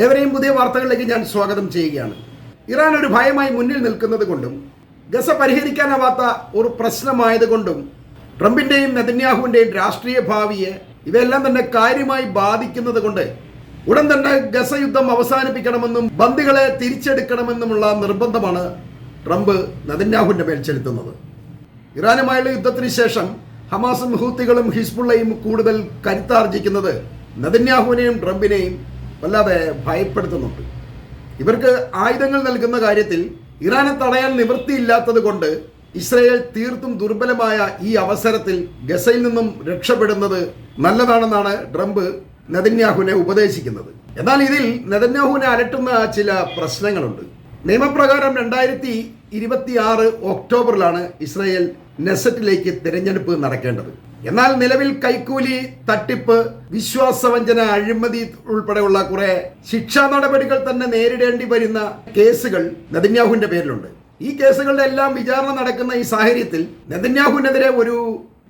ഏവരെയും പുതിയ വാർത്തകളിലേക്ക് ഞാൻ സ്വാഗതം ചെയ്യുകയാണ്. ഇറാൻ ഒരു ഭയമായി മുന്നിൽ നിൽക്കുന്നത് കൊണ്ടും ഗസ പരിഹരിക്കാനാവാത്ത ഒരു പ്രശ്നമായതുകൊണ്ടും ട്രംപിന്റെയും നെതന്യാഹുവിന്റെയും രാഷ്ട്രീയ ഭാവിയെ ഇവയെല്ലാം തന്നെ കാര്യമായി ബാധിക്കുന്നത് കൊണ്ട് ഉടൻ തന്നെ ഗസ യുദ്ധം അവസാനിപ്പിക്കണമെന്നും ബന്ദികളെ തിരിച്ചെടുക്കണമെന്നുമുള്ള നിർബന്ധമാണ് ട്രംപ് നെതന്യാഹുവിന്റെ മേൽ ചെലുത്തുന്നത്. ഇറാനുമായുള്ള യുദ്ധത്തിന് ശേഷം ഹമാസും ഹൂത്തികളും ഹിസ്ബുള്ളയും കൂടുതൽ കരുത്താർജിക്കുന്നത് നെതന്യാഹുവിനെയും ട്രംപിനെയും വല്ലാതെ ഭയപ്പെടുത്തുന്നുണ്ട്. ഇവർക്ക് ആയുധങ്ങൾ നൽകുന്ന കാര്യത്തിൽ ഇറാനെ തടയാൻ നിവൃത്തിയില്ലാത്തത് കൊണ്ട് ഇസ്രയേൽ തീർത്തും ദുർബലമായ ഈ അവസരത്തിൽ ഗസയിൽ നിന്നും രക്ഷപ്പെടുന്നത് നല്ലതാണെന്നാണ് ട്രംപ് നെതന്യാഹുവിനെ ഉപദേശിക്കുന്നത്. എന്നാൽ ഇതിൽ നെതന്യാഹുവിനെ അലട്ടുന്ന ചില പ്രശ്നങ്ങളുണ്ട്. നിയമപ്രകാരം രണ്ടായിരത്തി ഇരുപത്തിയാറ് ഒക്ടോബറിലാണ് ഇസ്രയേൽ നെസറ്റിലേക്ക് തിരഞ്ഞെടുപ്പ് നടക്കേണ്ടത്. എന്നാൽ നിലവിൽ കൈക്കൂലി തട്ടിപ്പ് വിശ്വാസവഞ്ചന അഴിമതി ഉൾപ്പെടെയുള്ള കുറെ ശിക്ഷാ നടപടികൾ തന്നെ നേരിടേണ്ടി വരുന്ന കേസുകൾ നെതന്യാഹുവിന്റെ പേരിലുണ്ട്. ഈ കേസുകളുടെ എല്ലാം വിചാരണ നടക്കുന്ന ഈ സാഹചര്യത്തിൽ നെതന്യാഹുവിനെതിരെ ഒരു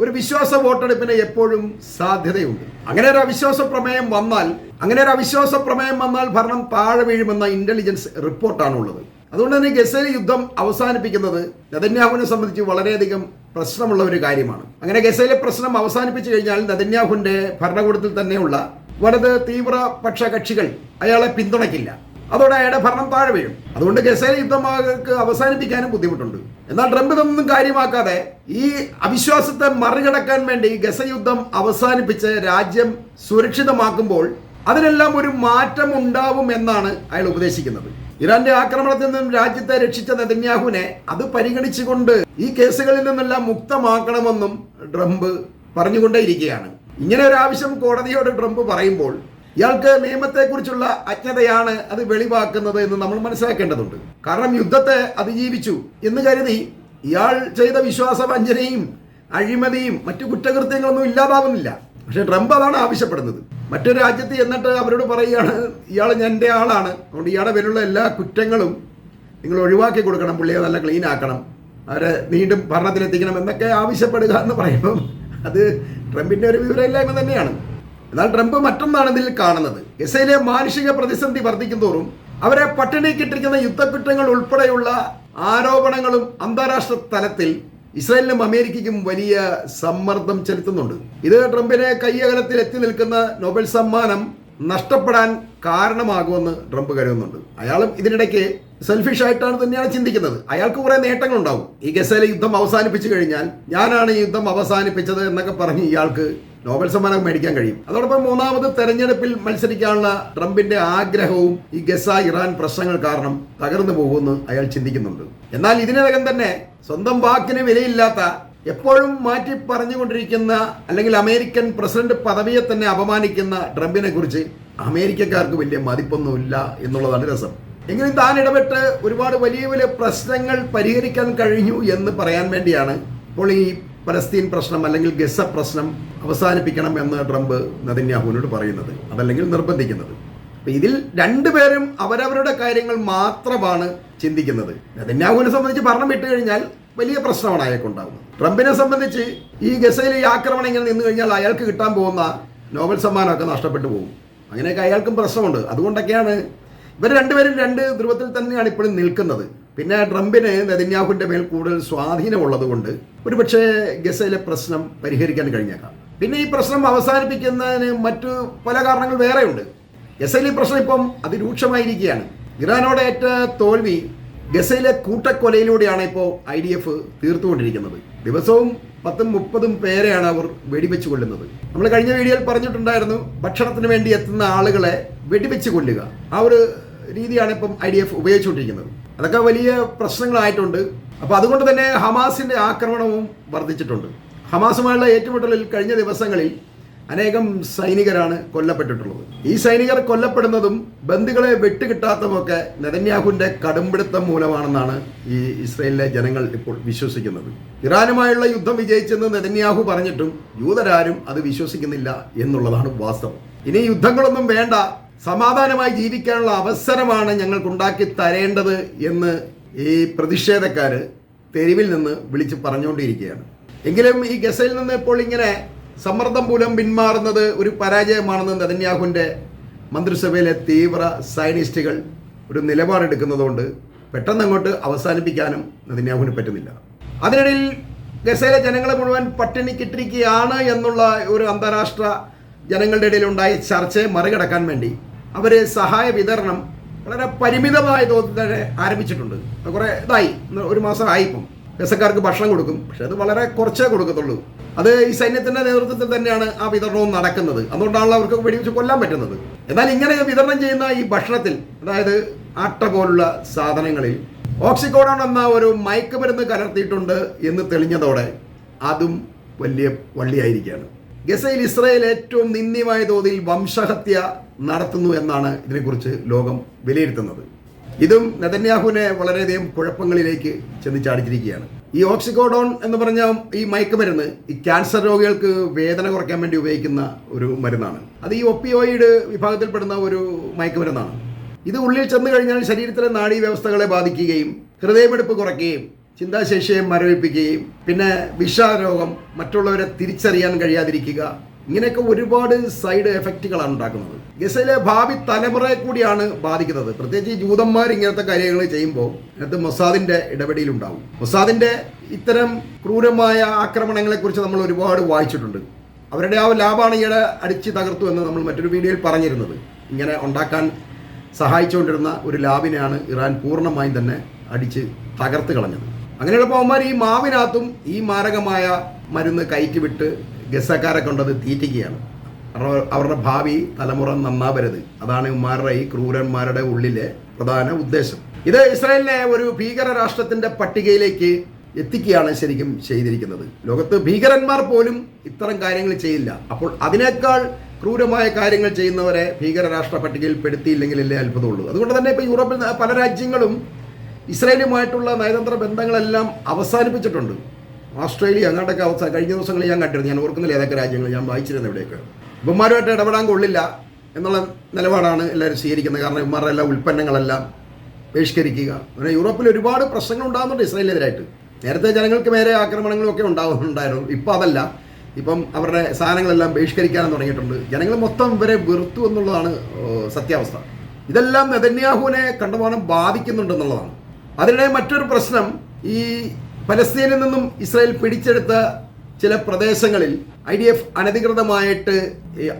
ഒരു വിശ്വാസ വോട്ടെടുപ്പിന് എപ്പോഴും സാധ്യതയുണ്ട്. അങ്ങനെ ഒരു അവിശ്വാസ പ്രമേയം വന്നാൽ അങ്ങനെ ഒരു അവിശ്വാസ പ്രമേയം വന്നാൽ ഭരണം താഴെ വീഴുമെന്ന ഇന്റലിജൻസ് റിപ്പോർട്ടാണുള്ളത് അതുകൊണ്ട് തന്നെ ഗസേല യുദ്ധം അവസാനിപ്പിക്കുന്നത്. നദന്യാഹുവിനെ സംബന്ധിച്ച് വളരെയധികം പ്രശ്നമുള്ള ഒരു കാര്യമാണ്. അങ്ങനെ ഗസയിലെ പ്രശ്നം അവസാനിപ്പിച്ചു കഴിഞ്ഞാൽ നദന്യാഹുവിന്റെ ഭരണകൂടത്തിൽ തന്നെയുള്ള വലത് തീവ്രപക്ഷ കക്ഷികൾ അയാളെ പിന്തുണയ്ക്കില്ല. അതോടെ അയാളുടെ ഭരണം താഴെ വീഴും. അതുകൊണ്ട് ഗസേല യുദ്ധം അവർക്ക് അവസാനിപ്പിക്കാനും ബുദ്ധിമുട്ടുണ്ട്. എന്നാൽ ട്രംപ് ഇതൊന്നും കാര്യമാക്കാതെ ഈ അവിശ്വാസത്തെ മറികടക്കാൻ വേണ്ടി ഗസ യുദ്ധം അവസാനിപ്പിച്ച് രാജ്യം സുരക്ഷിതമാക്കുമ്പോൾ അതിനെല്ലാം ഒരു മാറ്റം ഉണ്ടാവും എന്നാണ് അയാൾ ഉപദേശിക്കുന്നത്. ഇറാന്റെ ആക്രമണത്തിൽ നിന്നും രാജ്യത്തെ രക്ഷിച്ച നെതന്യാഹുവിനെ അത് പരിഗണിച്ചുകൊണ്ട് ഈ കേസുകളിൽ നിന്നെല്ലാം മുക്തമാക്കണമെന്നും ട്രംപ് പറഞ്ഞുകൊണ്ടേയിരിക്കുകയാണ്. ഇങ്ങനെ ഒരു ആവശ്യം കോടതിയോട് ട്രംപ് പറയുമ്പോൾ ഇയാൾക്ക് നിയമത്തെക്കുറിച്ചുള്ള അജ്ഞതയാണ് അത് വെളിവാക്കുന്നത് എന്ന് നമ്മൾ മനസ്സിലാക്കേണ്ടതുണ്ട്. കാരണം യുദ്ധത്തെ അതിജീവിച്ചു എന്ന് കരുതി ഇയാൾ ചെയ്ത വിശ്വാസവഞ്ചനയും അഴിമതിയും മറ്റു കുറ്റകൃത്യങ്ങളൊന്നും ഇല്ലാതാവുന്നില്ല. പക്ഷെ ട്രംപ് അതാണ് ആവശ്യപ്പെടുന്നത്. മറ്റൊരു രാജ്യത്ത് എന്നിട്ട് അവരോട് പറയുകയാണ് ഇയാൾ ഞാൻ എന്റെ ആളാണ്. അതുകൊണ്ട് ഇയാളുടെ പേരിലുള്ള എല്ലാ കുറ്റങ്ങളും നിങ്ങൾ ഒഴിവാക്കി കൊടുക്കണം. പുള്ളിയെ നല്ല ക്ലീൻ ആക്കണം. അവരെ വീണ്ടും ഭരണത്തിലെത്തിക്കണം എന്നൊക്കെ ആവശ്യപ്പെടുക എന്ന് പറയുമ്പം അത് ട്രംപിന്റെ ഒരു വിവരമില്ലായ്മ തന്നെയാണ്. എന്നാൽ ട്രംപ് മറ്റൊന്നാണ് ഇതിൽ കാണുന്നത്. എസ്ഐയിലെ മാനുഷിക പ്രതിസന്ധി വർദ്ധിക്കുന്തോറും അവരെ പട്ടിണിക്കിട്ടിരിക്കുന്ന യുദ്ധക്കുറ്റങ്ങൾ ഉൾപ്പെടെയുള്ള ആരോപണങ്ങളും അന്താരാഷ്ട്ര തലത്തിൽ ഇസ്രായേലിനും അമേരിക്കയ്ക്കും വലിയ സമ്മർദ്ദം ചെലുത്തുന്നുണ്ട്. ഇത് ട്രംപിനെ കയ്യകലത്തിൽ എത്തി നിൽക്കുന്ന നൊബൽ സമ്മാനം നഷ്ടപ്പെടാൻ കാരണമാകുമെന്ന് ട്രംപ് കരുതുന്നുണ്ട്. അയാളും ഇതിനിടയ്ക്ക് സെൽഫിഷ് ആയിട്ടാണ് തന്നെയാണ് ചിന്തിക്കുന്നത്. അയാൾക്ക് കുറെ നേട്ടങ്ങളുണ്ടാവും. ഈ ഗസയിലെ യുദ്ധം അവസാനിപ്പിച്ചു കഴിഞ്ഞാൽ ഞാനാണ് ഈ യുദ്ധം അവസാനിപ്പിച്ചത് എന്നൊക്കെ പറഞ്ഞ് ഇയാൾക്ക് നോബൽ സമ്മാനം മേടിക്കാൻ കഴിയും. അതോടൊപ്പം മൂന്നാമത് തെരഞ്ഞെടുപ്പിൽ മത്സരിക്കാനുള്ള ട്രംപിന്റെ ആഗ്രഹവും ഈ ഗസ ഇറാൻ പ്രശ്നങ്ങൾ കാരണം തകർന്നു പോകുമെന്ന് അയാൾ ചിന്തിക്കുന്നുണ്ട്. എന്നാൽ ഇതിനകം തന്നെ സ്വന്തം വാക്കിന് വിലയില്ലാത്ത എപ്പോഴും മാറ്റി പറഞ്ഞുകൊണ്ടിരിക്കുന്ന അല്ലെങ്കിൽ അമേരിക്കൻ പ്രസിഡന്റ് പദവിയെ തന്നെ അപമാനിക്കുന്ന ട്രംപിനെ കുറിച്ച് അമേരിക്കക്കാർക്ക് വലിയ മതിപ്പൊന്നുമില്ല എന്നുള്ളതാണ് രസം. എങ്കിലും താൻ ഇടപെട്ട് ഒരുപാട് വലിയ വലിയ പ്രശ്നങ്ങൾ പരിഹരിക്കാൻ കഴിഞ്ഞു എന്ന് പറയാൻ വേണ്ടിയാണ് ഇപ്പോൾ ഈ പലസ്തീൻ പ്രശ്നം അല്ലെങ്കിൽ ഗസ പ്രശ്നം അവസാനിപ്പിക്കണം എന്ന് ട്രംപ് നദിന്യാഹുവിനോട് പറയുന്നത്. അതല്ലെങ്കിൽ നിർബന്ധിക്കുന്നത്. അപ്പൊ ഇതിൽ രണ്ടുപേരും അവരവരുടെ കാര്യങ്ങൾ മാത്രമാണ് ചിന്തിക്കുന്നത്. നദിന്യാഹുവിനെ സംബന്ധിച്ച് ഭരണം വിട്ടു കഴിഞ്ഞാൽ വലിയ പ്രശ്നമാണ് അയാൾക്കുണ്ടാകുന്നത് ട്രംപിനെ സംബന്ധിച്ച് ഈ ഗസയിൽ ഈ ആക്രമണം ഇങ്ങനെ നിന്ന് കഴിഞ്ഞാൽ അയാൾക്ക് കിട്ടാൻ പോകുന്ന നോബൽ സമ്മാനമൊക്കെ നഷ്ടപ്പെട്ടു പോകും. അങ്ങനെയൊക്കെ അയാൾക്കും പ്രശ്നമുണ്ട്. അതുകൊണ്ടൊക്കെയാണ് ഇവർ രണ്ടുപേരും രണ്ട് ധ്രുവത്തിൽ തന്നെയാണ് ഇപ്പോഴും നിൽക്കുന്നത്. പിന്നെ ട്രംപിന് നെതിന്യാഹുവിന്റെ മേൽ കൂടുതൽ സ്വാധീനമുള്ളത് കൊണ്ട് ഒരുപക്ഷെ ഗസയിലെ പ്രശ്നം പരിഹരിക്കാൻ കഴിഞ്ഞേക്കാം. പിന്നെ ഈ പ്രശ്നം അവസാനിപ്പിക്കുന്നതിന് മറ്റു പല കാരണങ്ങൾ വേറെയുണ്ട്. ഗസയിൽ ഈ പ്രശ്നം ഇപ്പം അതിരൂക്ഷമായിരിക്കുകയാണ്. ഇറാനോട് ഏറ്റ തോൽവി ഗസയിലെ കൂട്ടക്കൊലയിലൂടെയാണ് ഇപ്പോൾ ഐ ഡി എഫ് തീർത്തുകൊണ്ടിരിക്കുന്നത്. ദിവസവും പത്തും മുപ്പതും പേരെയാണ് അവർ വെടിവെച്ച് കൊല്ലുന്നത് നമ്മൾ കഴിഞ്ഞ വീഡിയോയിൽ പറഞ്ഞിട്ടുണ്ടായിരുന്നു ഭക്ഷണത്തിന് വേണ്ടി എത്തുന്ന ആളുകളെ വെടിവെച്ച് കൊല്ലുക. ആ ഒരു രീതിയാണ് ഇപ്പം ഐ ഡി എഫ് ഉപയോഗിച്ചുകൊണ്ടിരിക്കുന്നത്. അതൊക്കെ വലിയ പ്രശ്നങ്ങളായിട്ടുണ്ട്. അപ്പോൾ അതുകൊണ്ട് തന്നെ ഹമാസിന്റെ ആക്രമണവും വർദ്ധിച്ചിട്ടുണ്ട്. ഹമാസുമായുള്ള ഏറ്റുമുട്ടലിൽ കഴിഞ്ഞ ദിവസങ്ങളിൽ അനേകം സൈനികരാണ് കൊല്ലപ്പെട്ടിട്ടുള്ളത്. ഈ സൈനികർ കൊല്ലപ്പെടുന്നതും ബന്ധുക്കളെ വെട്ടുകിട്ടാത്തതുമൊക്കെ നെതന്യാഹുവിന്റെ കടുംപിടുത്തം മൂലമാണെന്നാണ് ഈ ഇസ്രയേലിലെ ജനങ്ങൾ ഇപ്പോൾ വിശ്വസിക്കുന്നത്. ഇറാനുമായുള്ള യുദ്ധം വിജയിച്ചെന്ന് നെതന്യാഹു പറഞ്ഞിട്ടും യൂതരാരും അത് വിശ്വസിക്കുന്നില്ല എന്നുള്ളതാണ് വാസ്തവം. ഇനി യുദ്ധങ്ങളൊന്നും വേണ്ട. സമാധാനമായി ജീവിക്കാനുള്ള അവസരമാണ് ഞങ്ങൾക്കുണ്ടാക്കി തരേണ്ടത് എന്ന് ഈ പ്രതിഷേധക്കാർ തെരുവിൽ നിന്ന് വിളിച്ച് പറഞ്ഞുകൊണ്ടിരിക്കുകയാണ്. എങ്കിലും ഈ ഗസയിൽ നിന്ന് ഇപ്പോൾ ഇങ്ങനെ സമ്മർദ്ദം മൂലം പിന്മാറുന്നത് ഒരു പരാജയമാണെന്ന് നെതന്യാഹുവിന്റെ മന്ത്രിസഭയിലെ തീവ്ര സൈനിസ്റ്റുകൾ ഒരു നിലപാടെടുക്കുന്നതുകൊണ്ട് പെട്ടെന്ന് അങ്ങോട്ട് അവസാനിപ്പിക്കാനും നെതന്യാഹുവിന് പറ്റുന്നില്ല. അതിനിടയിൽ ഗസയിലെ ജനങ്ങളെ മുഴുവൻ പട്ടിണിക്കിട്ടിരിക്കുകയാണ് എന്നുള്ള ഒരു അന്താരാഷ്ട്ര ജനങ്ങളുടെ ഇടയിൽ ഉണ്ടായ ചർച്ചയെ മറികടക്കാൻ വേണ്ടി അവർ സഹായ വിതരണം വളരെ പരിമിതമായ തോതിൽ തന്നെ ആരംഭിച്ചിട്ടുണ്ട്. കുറേ ഇതായി. ഒരു മാസം ആയി ഇപ്പം. ഗസക്കാർക്ക് ഭക്ഷണം കൊടുക്കും. പക്ഷെ അത് വളരെ കുറച്ചേ കൊടുക്കത്തുള്ളൂ. അത് ഈ സൈന്യത്തിന്റെ നേതൃത്വത്തിൽ തന്നെയാണ് ആ വിതരണവും നടക്കുന്നത്. അതുകൊണ്ടാണല്ലോ അവർക്ക് വെടിവെച്ച് കൊല്ലാൻ പറ്റുന്നത്. എന്നാൽ ഇങ്ങനെ വിതരണം ചെയ്യുന്ന ഈ ഭക്ഷണത്തിൽ അതായത് ആട്ട പോലുള്ള സാധനങ്ങളിൽ ഓക്സിക്കോഡോൺ എന്ന ഒരു മയക്കുമരുന്ന് കലർത്തിയിട്ടുണ്ട് എന്ന് തെളിഞ്ഞതോടെ അതും വലിയ വള്ളിയായിരിക്കുകയാണ്. ഗസയിൽ ഇസ്രായേൽ ഏറ്റവും നിന്ദ്യമായ തോതിൽ വംശഹത്യ നടത്തുന്നു എന്നാണ് ഇതിനെക്കുറിച്ച് ലോകം വിലയിരുത്തുന്നത്. ഇതും നെതന്യാഹുവിനെ വളരെയധികം കുഴപ്പങ്ങളിലേക്ക് ചെന്ന് ചാടിച്ചിരിക്കുകയാണ് ഈ ഓക്സിക്കോഡോൺ എന്ന് പറഞ്ഞ ഈ മയക്കുമരുന്ന് ഈ ക്യാൻസർ രോഗികൾക്ക് വേദന കുറയ്ക്കാൻ വേണ്ടി ഉപയോഗിക്കുന്ന ഒരു മരുന്നാണ്. അത് ഈ ഒപ്പിയോയിഡ് വിഭാഗത്തിൽപ്പെടുന്ന ഒരു മയക്കുമരുന്നാണ്. ഇത് ഉള്ളിൽ ചെന്ന് കഴിഞ്ഞാൽ ശരീരത്തിലെ നാഡീ വ്യവസ്ഥകളെ ബാധിക്കുകയും ഹൃദയമെടുപ്പ് കുറയ്ക്കുകയും ചിന്താശേഷിയെ മരവിപ്പിക്കുകയും പിന്നെ വിഷാരോഗം മറ്റുള്ളവരെ തിരിച്ചറിയാൻ കഴിയാതിരിക്കുക. ഇങ്ങനെയൊക്കെ ഒരുപാട് സൈഡ് എഫക്റ്റുകളാണ് ഉണ്ടാക്കുന്നത്. ഗസയിലെ ഭാവി തലമുറയെ കൂടിയാണ് ബാധിക്കുന്നത്. പ്രത്യേകിച്ച് ജൂതന്മാർ ഇങ്ങനത്തെ കാര്യങ്ങൾ ചെയ്യുമ്പോൾ അതിനകത്ത് മൊസാദിന്റെ ഇടപെടലുണ്ടാവും. മൊസാദിന്റെ ഇത്തരം ക്രൂരമായ ആക്രമണങ്ങളെക്കുറിച്ച് നമ്മൾ ഒരുപാട് വായിച്ചിട്ടുണ്ട്. അവരുടെ ആ ലാഭാണ് ഈയിടെ അടിച്ച് തകർത്തു എന്ന് നമ്മൾ മറ്റൊരു വീഡിയോയിൽ പറഞ്ഞിരുന്നത്. ഇങ്ങനെ ഉണ്ടാക്കാൻ സഹായിച്ചുകൊണ്ടിരുന്ന ഒരു ലാബിനെയാണ് ഇറാൻ പൂർണമായും തന്നെ അടിച്ച് തകർത്ത് കളഞ്ഞത്. അങ്ങനെയുള്ളപ്പോൾ അവന്മാർ ഈ മാവിനകത്തും ഈ മാരകമായ മരുന്ന് കയറ്റിവിട്ട് ഗസക്കാരെ കൊണ്ടത് തീറ്റിക്കുകയാണ്. അവരുടെ അവരുടെ ഭാവി തലമുറ നന്നാവരുത്. അതാണ് ഇവന്മാരുടെ ഈ ക്രൂരന്മാരുടെ ഉള്ളിലെ പ്രധാന ഉദ്ദേശം. ഇത് ഇസ്രായേലിനെ ഒരു ഭീകര രാഷ്ട്രത്തിന്റെ പട്ടികയിലേക്ക് എത്തിക്കുകയാണ് ശരിക്കും ചെയ്തിരിക്കുന്നത്. ലോകത്ത് ഭീകരന്മാർ പോലും ഇത്തരം കാര്യങ്ങൾ ചെയ്യില്ല. അപ്പോൾ അതിനേക്കാൾ ക്രൂരമായ കാര്യങ്ങൾ ചെയ്യുന്നവരെ ഭീകര രാഷ്ട്ര പട്ടികയിൽ പെടുത്തിയില്ലെങ്കിലല്ലേ അത്ഭുതമുള്ളൂ. അതുകൊണ്ട് തന്നെ ഇപ്പോൾ യൂറോപ്പിൽ പല രാജ്യങ്ങളും ഇസ്രായേലുമായിട്ടുള്ള നയതന്ത്ര ബന്ധങ്ങളെല്ലാം അവസാനിപ്പിച്ചിട്ടുണ്ട്. ഓസ്ട്രേലിയ അങ്ങോട്ടൊക്കെ അവസാനം കഴിഞ്ഞ ദിവസങ്ങളിൽ ഞാൻ കണ്ടിരുന്നു ഞാൻ ഓർക്കുന്നില്ല ഏതൊക്കെ രാജ്യങ്ങൾ ഞാൻ വായിച്ചിരുന്നു ഇവിടെയൊക്കെ. ഇവന്മാരുമായിട്ട് ഇടപെടാൻ കൊള്ളില്ല എന്നുള്ള നിലപാടാണ് എല്ലാവരും സ്വീകരിക്കുന്നത്. കാരണം ഇവന്മാരുടെ എല്ലാ ഉൽപ്പന്നങ്ങളെല്ലാം ബഹിഷ്കരിക്കുക. അങ്ങനെ യൂറോപ്പിൽ ഒരുപാട് പ്രശ്നങ്ങൾ ഉണ്ടാകുന്നുണ്ട് ഇസ്രായേലിനെതിരായിട്ട്. നേരത്തെ ജനങ്ങൾക്ക് നേരെ ആക്രമണങ്ങളൊക്കെ ഉണ്ടാകുന്നുണ്ടായിരുന്നു ഇപ്പോൾ അതല്ല. ഇപ്പം അവരുടെ സാധനങ്ങളെല്ലാം ബഹിഷ്കരിക്കാനും തുടങ്ങിയിട്ടുണ്ട്. ജനങ്ങൾ മൊത്തം ഇവരെ വെറുത്തു എന്നുള്ളതാണ് സത്യാവസ്ഥ. ഇതെല്ലാം നെതന്യാഹുവിനെ കണ്ടമാനം ബാധിക്കുന്നുണ്ടെന്നുള്ളതാണ് അതിനിടെ മറ്റൊരു പ്രശ്നം ഈ പലസ്തീനിൽ നിന്നും ഇസ്രായേൽ പിടിച്ചെടുത്ത ചില പ്രദേശങ്ങളിൽ ഐ ഡി എഫ് അനധികൃതമായിട്ട്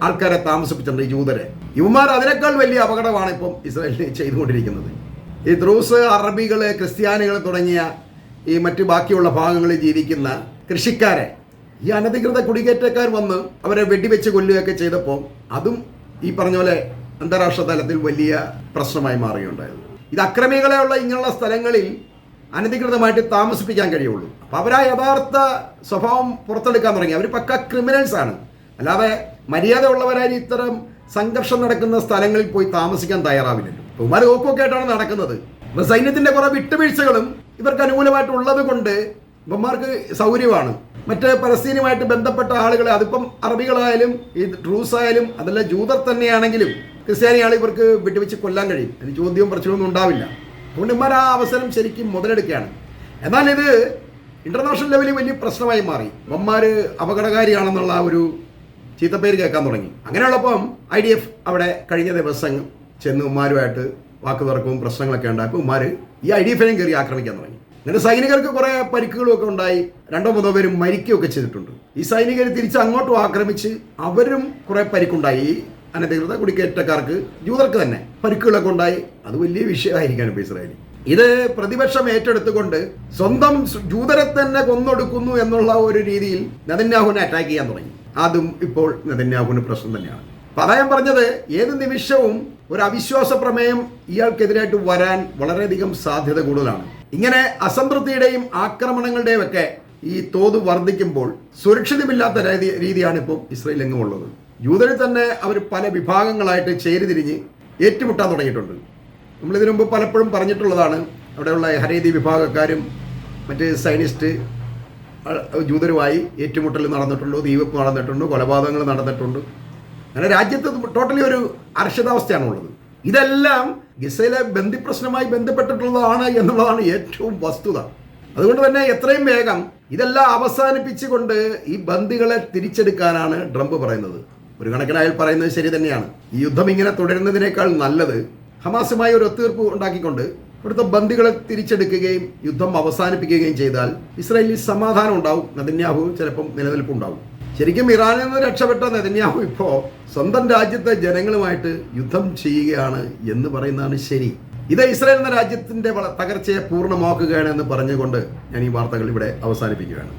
ആൾക്കാരെ താമസിപ്പിച്ചിട്ടുണ്ട് ജൂതരെ. ഇവന്മാർ അതിനേക്കാൾ വലിയ അപകടമാണ് ഇപ്പം ഇസ്രായേലിന് ചെയ്തുകൊണ്ടിരിക്കുന്നത്. ഈ ദ്രൂസ് അറബികൾ ക്രിസ്ത്യാനികൾ തുടങ്ങിയ ഈ മറ്റു ബാക്കിയുള്ള ഭാഗങ്ങളിൽ ജീവിക്കുന്ന കൃഷിക്കാരെ ഈ അനധികൃത കുടിയേറ്റക്കാർ വന്ന് അവരെ വെടിവെച്ച് കൊല്ലുകയൊക്കെ ചെയ്തപ്പോൾ അതും ഈ പറഞ്ഞ പോലെ അന്താരാഷ്ട്ര തലത്തിൽ വലിയ പ്രശ്നമായി മാറുകയുണ്ടായത് ഇത് അക്രമികളെയുള്ള ഇങ്ങനെയുള്ള സ്ഥലങ്ങളിൽ അനധികൃതമായിട്ട് താമസിപ്പിക്കാൻ കഴിയുള്ളൂ. അപ്പം അവരാ യഥാർത്ഥ സ്വഭാവം പുറത്തെടുക്കാൻ തുടങ്ങി. അവർ പക്ക ക്രിമിനൽസ് ആണ്. അല്ലാതെ മര്യാദ ഉള്ളവരായി ഇത്തരം സംഘർഷം നടക്കുന്ന സ്ഥലങ്ങളിൽ പോയി താമസിക്കാൻ തയ്യാറാവില്ലല്ലോ. ഉമാർ ഓക്കൊക്കെ ആയിട്ടാണ് നടക്കുന്നത്. ഇപ്പം സൈന്യത്തിന്റെ കുറേ വിട്ടുവീഴ്ചകളും ഇവർക്ക് അനുകൂലമായിട്ടുള്ളത് കൊണ്ട് ഇവന്മാർക്ക് സൗകര്യമാണ്. മറ്റ് പലസ്തീനുമായിട്ട് ബന്ധപ്പെട്ട ആളുകളെ അതിപ്പം അറബികളായാലും ഈ ട്രൂസ് ആയാലും അതല്ല ജൂതർ തന്നെയാണെങ്കിലും ക്രിസ്ത്യാനിയാൾ ഇവർക്ക് വിട്ടുവെച്ച് കൊല്ലാൻ കഴിയും. അതിന് ചോദ്യവും പ്രശ്നമൊന്നും ഉണ്ടാവില്ല. അതുകൊണ്ട് ഇമാർ ആ അവസരം ശരിക്കും മുതലെടുക്കുകയാണ്. എന്നാൽ ഇത് ഇന്റർനാഷണൽ ലെവലിൽ വലിയ പ്രശ്നമായി മാറി. ഇവന്മാർ അപകടകാരിയാണെന്നുള്ള ആ ഒരു ചീത്തപ്പേര് കേൾക്കാൻ തുടങ്ങി. അങ്ങനെയുള്ളപ്പം ഐ ഡി എഫ് അവിടെ കഴിഞ്ഞ ദിവസം ചെന്ന് ഉമ്മാരുമായിട്ട് വാക്ക് തർക്കവും പ്രശ്നങ്ങളൊക്കെ ഉണ്ടായപ്പോൾ ഉമ്മാർ ഈ ഐ ഡി എഫിനെയും കയറി ആക്രമിക്കാൻ തുടങ്ങി. അങ്ങനെ സൈനികർക്ക് കുറേ പരിക്കുകളും ഒക്കെ ഉണ്ടായി. രണ്ടോ മൂന്നോ പേരും മരിക്കുകയൊക്കെ ചെയ്തിട്ടുണ്ട്. ഈ സൈനികർ തിരിച്ച് അങ്ങോട്ടും ആക്രമിച്ച് അവരും കുറേ പരിക്കുണ്ടായി. അനധികൃത കുടിക്കേറ്റക്കാർക്ക് ജൂതർക്ക് തന്നെ പരിക്കുകളൊക്കെ ഉണ്ടായി. അത് വലിയ വിഷയമായിരിക്കാണ് ഇപ്പോൾ ഇസ്രായേലി. ഇത് പ്രതിപക്ഷം ഏറ്റെടുത്തുകൊണ്ട് സ്വന്തം ജൂതരെ തന്നെ കൊന്നൊടുക്കുന്നു എന്നുള്ള ഒരു രീതിയിൽ നെതന്യാഹുവിനെ അറ്റാക്ക് ചെയ്യാൻ തുടങ്ങി. അതും ഇപ്പോൾ നെതന്യാഹുവിന് പ്രശ്നം തന്നെയാണ്. പറയാൻ പറഞ്ഞത് ഏത് നിമിഷവും ഒരു അവിശ്വാസ പ്രമേയം ഇയാൾക്കെതിരായിട്ട് വരാൻ വളരെയധികം സാധ്യത കൂടുതലാണ്. ഇങ്ങനെ അസംതൃപ്തിയുടെയും ആക്രമണങ്ങളുടെയും ഒക്കെ ഈ തോത് വർദ്ധിക്കുമ്പോൾ സുരക്ഷിതമില്ലാത്ത രീതിയാണ് ഇപ്പോൾ ഇസ്രയേൽ എങ്ങും യൂതരിൽ തന്നെ അവർ പല വിഭാഗങ്ങളായിട്ട് ചേരിതിരിഞ്ഞ് ഏറ്റുമുട്ടാൻ തുടങ്ങിയിട്ടുണ്ട്. നമ്മളിതിനു മുമ്പ് പലപ്പോഴും പറഞ്ഞിട്ടുള്ളതാണ് അവിടെയുള്ള ഹരേതി വിഭാഗക്കാരും മറ്റ് സൈനിസ്റ്റ് ജൂതരുമായി ഏറ്റുമുട്ടൽ നടന്നിട്ടുണ്ട് ദീപം നടന്നിട്ടുണ്ട് കൊലപാതകങ്ങൾ നടന്നിട്ടുണ്ട്. അങ്ങനെ രാജ്യത്ത് ടോട്ടലി ഒരു അരക്ഷിതാവസ്ഥയാണുള്ളത് ഇതെല്ലാം ഗസയിലെ ബന്ധിപ്രശ്നമായി ബന്ധപ്പെട്ടിട്ടുള്ളതാണ് എന്നുള്ളതാണ് ഏറ്റവും വസ്തുത. അതുകൊണ്ട് തന്നെ എത്രയും വേഗം ഇതെല്ലാം അവസാനിപ്പിച്ചുകൊണ്ട് ഈ ബന്ദികളെ തിരിച്ചെടുക്കാനാണ് ട്രംപ് പറയുന്നത്. ഒരു കണക്കിന് അയാൾ പറയുന്നത് ശരി തന്നെയാണ്. ഈ യുദ്ധം ഇങ്ങനെ തുടരുന്നതിനേക്കാൾ നല്ലത് ഹമാസുമായി ഒരു ഒത്തീർപ്പ് ഉണ്ടാക്കിക്കൊണ്ട് ഇവിടുത്തെ ബന്ദികളെ തിരിച്ചെടുക്കുകയും യുദ്ധം അവസാനിപ്പിക്കുകയും ചെയ്താൽ ഇസ്രായേലിൽ സമാധാനം ഉണ്ടാവും നെതന്യാഹു ചിലപ്പം നിലനിൽപ്പുണ്ടാവും. ശരിക്കും ഇറാനിൽ നിന്ന് രക്ഷപ്പെട്ട നദന്യാഹു ഇപ്പോ സ്വന്തം രാജ്യത്തെ ജനങ്ങളുമായിട്ട് യുദ്ധം ചെയ്യുകയാണ് എന്ന് പറയുന്നതാണ് ശരി. ഇത് ഇസ്രായേൽ എന്ന രാജ്യത്തിന്റെ തകർച്ചയെ പൂർണമാക്കുകയാണ് എന്ന് പറഞ്ഞുകൊണ്ട് ഞാൻ ഈ വാർത്തകൾ ഇവിടെ അവസാനിപ്പിക്കുകയാണ്.